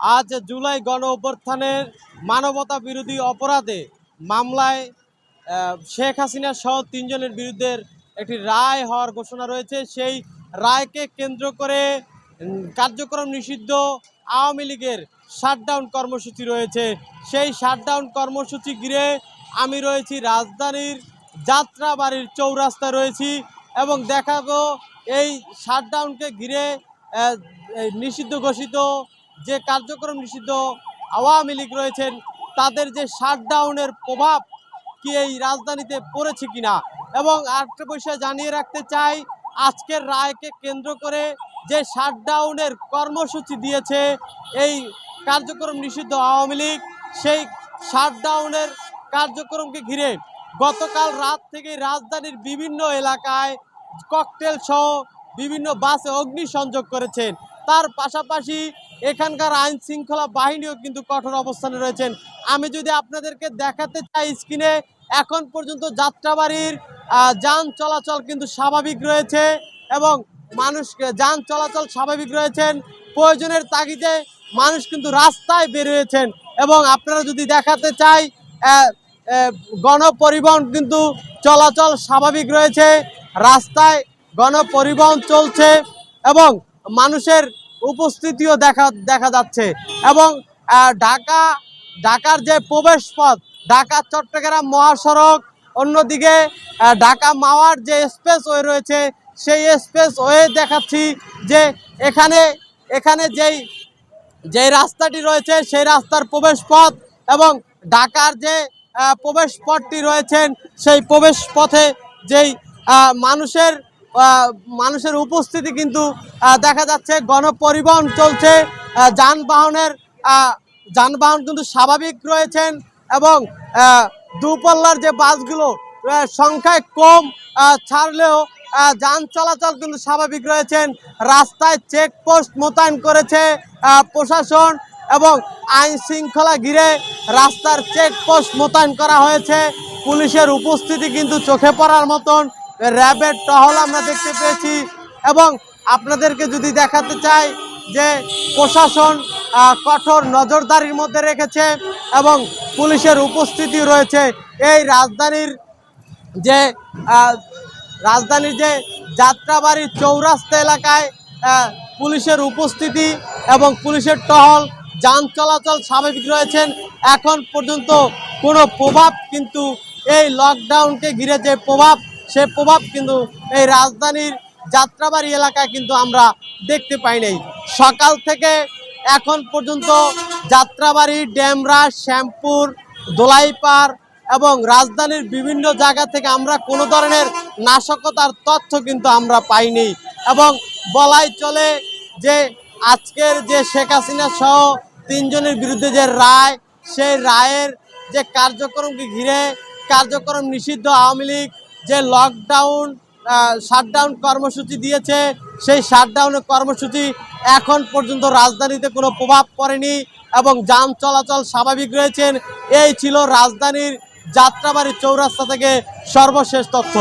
আজ জুলাই গণ অভ্যুত্থানের মানবতা বিরোধী অপরাধে মামলায় শেখ হাসিনা সহ তিনজনের বিরুদ্ধে একটি রায় হওয়ার ঘোষণা রয়েছে। সেই রায়কে কেন্দ্র করে কার্যক্রম নিষিদ্ধ আওয়ামী লীগের শাটডাউন কর্মসূচি রয়েছে। সেই শাটডাউন কর্মসূচি ঘিরে আমি রয়েছি রাজধানীর যাত্রাবাড়ির চৌরাস্তায় রয়েছি এবং দেখাবো এই শাটডাউনকে ঘিরে নিষিদ্ধ ঘোষিত যে কার্যক্রম নিষিদ্ধ আওয়ামী লীগ রয়েছেন, তাদের যে শাটডাউনের প্রভাব কি এই রাজধানীতে পড়েছে কিনা? এবং আরেকটা বিষয় জানিয়ে রাখতে চাই, আজকের রায়কে কেন্দ্র করে যে শাটডাউনের কর্মসূচি দিয়েছে এই কার্যক্রম নিষিদ্ধ আওয়ামী লীগ, সেই শাটডাউনের কার্যক্রমকে ঘিরে গতকাল রাত থেকে রাজধানীর বিভিন্ন এলাকায় ককটেল সহ বিভিন্ন বাসে অগ্নিসংযোগ করেছেন। তার পাশাপাশি এখানকার আইন শৃঙ্খলা বাহিনীও কিন্তু কঠোর অবস্থানে রয়েছেন। আমি যদি আপনাদেরকে দেখাতে চাই স্ক্রিনে, এখন পর্যন্ত যাত্রাবাড়ির যান চলাচল কিন্তু স্বাভাবিক রয়েছে এবং মানুষকে যান চলাচল স্বাভাবিক রয়েছেন। প্রয়োজনের তাগিদে মানুষ কিন্তু রাস্তায় বেরিয়েছেন এবং আপনারা যদি দেখাতে চাই গণপরিবহন কিন্তু চলাচল স্বাভাবিক রয়েছে, রাস্তায় গণপরিবহন চলছে এবং মানুষের উপস্থিতিও দেখা দেখা যাচ্ছে। এবং ঢাকা, ঢাকার যে প্রবেশ পথ ঢাকা, চট্টগ্রাম মহাসড়ক, অন্যদিকে ঢাকা মাওয়ার যে স্পেস ওয়ে রয়েছে, সেই স্পেস ওয়ে দেখাচ্ছি যে এখানে এখানে যেই যে রাস্তাটি রয়েছে, সেই রাস্তার প্রবেশ পথ এবং ঢাকার যে প্রবেশ পথটি রয়েছেন, সেই প্রবেশ পথে যেই মানুষের মানুষের উপস্থিতি কিন্তু দেখা যাচ্ছে গণপরিবহন চলছে। যানবাহনের যানবাহন কিন্তু স্বাভাবিক রয়েছেন এবং দুপল্লার যে বাসগুলো সংখ্যায় কম ছাড়লেও যান চলাচল কিন্তু স্বাভাবিক রয়েছেন। রাস্তায় চেকপোস্ট মোতায়েন করেছে প্রশাসন এবং আইন শৃঙ্খলা ঘিরে রাস্তার চেকপোস্ট মোতায়েন করা হয়েছে। পুলিশের উপস্থিতি কিন্তু চোখে পড়ার মতন র্যাবের টহল আমরা দেখতে পেয়েছি এবং আপনাদেরকে যদি দেখাতে চাই যে প্রশাসন কঠোর নজরদারির মধ্যে রেখেছে এবং পুলিশের উপস্থিতি রয়েছে। এই রাজধানীর যে রাজধানীর যে যাত্রাবাড়ির চৌরাস্তা এলাকায় পুলিশের উপস্থিতি এবং পুলিশের টহল, যান চলাচল স্বাভাবিক রয়েছেন। এখন পর্যন্ত কোনো প্রভাব কিন্তু এই লকডাউনকে ঘিরে যে প্রভাব সে প্রভাব কিন্তু এই রাজধানীর যাত্রাবাড়ি এলাকায় কিন্তু আমরা দেখতে পাই নাই। সকাল থেকে এখন পর্যন্ত যাত্রাবাড়ি ড্যামরা শ্যামপুর, দোলাইপাড় এবং রাজধানীর বিভিন্ন জায়গা থেকে আমরা কোনো ধরনের নাশকতার তথ্য কিন্তু আমরা পাইনি এবং বলাই চলে যে আজকের যে শেখ হাসিনা সহ তিনজনের বিরুদ্ধে যে রায়, সেই রায়ের যে কার্যক্রমকে ঘিরে কার্যক্রম নিষিদ্ধ আওয়ামী লীগ যে লকডাউন শাটডাউন কর্মসূচি দিয়েছে, সেই শাটডাউনের কর্মসূচি এখন পর্যন্ত রাজধানীতে কোনো প্রভাব পড়েনি এবং যান চলাচল স্বাভাবিক রয়েছেন এই ছিল রাজধানীর যাত্রাবাড়ি চৌরাস্তা থেকে সর্বশেষ তথ্য।